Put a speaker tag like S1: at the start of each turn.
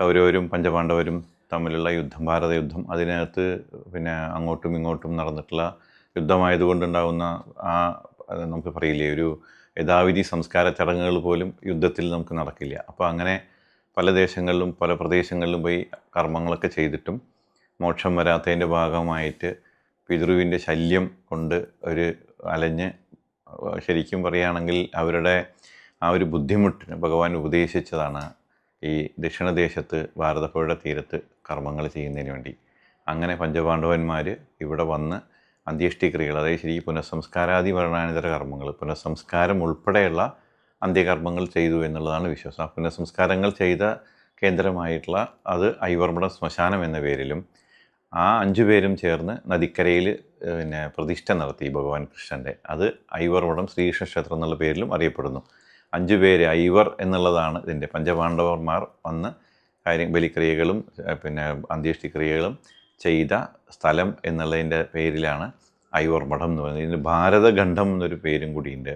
S1: കൗരവരും പഞ്ചപാണ്ഡവരും തമ്മിലുള്ള യുദ്ധം ഭാരത യുദ്ധം അതിനകത്ത് പിന്നെ അങ്ങോട്ടും ഇങ്ങോട്ടും നടന്നിട്ടുള്ള യുദ്ധമായതുകൊണ്ടുണ്ടാകുന്ന ആ നമുക്ക് പറയില്ലേ ഒരു യഥാവിധി സംസ്കാര ചടങ്ങുകൾ പോലും യുദ്ധത്തിൽ നമുക്ക് നടക്കില്ല. അപ്പോൾ അങ്ങനെ പല ദേശങ്ങളിലും പല പ്രദേശങ്ങളിലും പോയി കർമ്മങ്ങളൊക്കെ ചെയ്തിട്ടും മോക്ഷം വരാത്തതിന്റെ ഭാഗമായിട്ട് പിതൃവിന്റെ ശല്യം കൊണ്ട് ഒരു അലഞ്ഞ് ശരിക്കും പറയുകയാണെങ്കിൽ അവരുടെ ആ ഒരു ബുദ്ധിമുട്ടിന് ഭഗവാൻ ഉപദേശിച്ചതാണ് ഈ ദക്ഷിണദേശത്ത് ഭാരതപ്പുഴയുടെ തീരത്ത് കർമ്മങ്ങൾ ചെയ്യുന്നതിന് വേണ്ടി. അങ്ങനെ പഞ്ചപാണ്ഡവന്മാർ ഇവിടെ വന്ന് അന്ത്യേഷ്ടിക്രിയകൾ അതായത് ശരി പുനഃസംസ്കാരാദി മരണാനന്തര കർമ്മങ്ങൾ പുനഃസംസ്കാരം ഉൾപ്പെടെയുള്ള അന്ത്യകർമ്മങ്ങൾ ചെയ്തു എന്നുള്ളതാണ് വിശ്വാസം. ആ പുനഃസംസ്കാരങ്ങൾ ചെയ്ത കേന്ദ്രമായിട്ടുള്ള അത് ഐവർമഠം ശ്മശാനം എന്ന പേരിലും ആ അഞ്ചു പേരും ചേർന്ന് നദിക്കരയിൽ പിന്നെ പ്രതിഷ്ഠ നടത്തി ഭഗവാൻ കൃഷ്ണന്റെ. അത് ഐവർമഠം ശ്രീകൃഷ്ണ ക്ഷേത്രം എന്നുള്ള പേരിലും അറിയപ്പെടുന്നു. അഞ്ചു പേര് ഐവർ എന്നുള്ളതാണ് ഇതിന്റെ. പഞ്ചപാണ്ഡവർമാർ വന്ന് കാര്യം ബലിക്രിയകളും പിന്നെ അന്ത്യേഷ്ടിക്രിയകളും ചെയ്ത സ്ഥലം എന്നുള്ളതിന്റെ പേരിലാണ് ഐവർ മഠം എന്ന് പറയുന്നത്. ഇതിന് ഭാരതഖണ്ഡം എന്നൊരു പേരും കൂടിയുണ്ട്.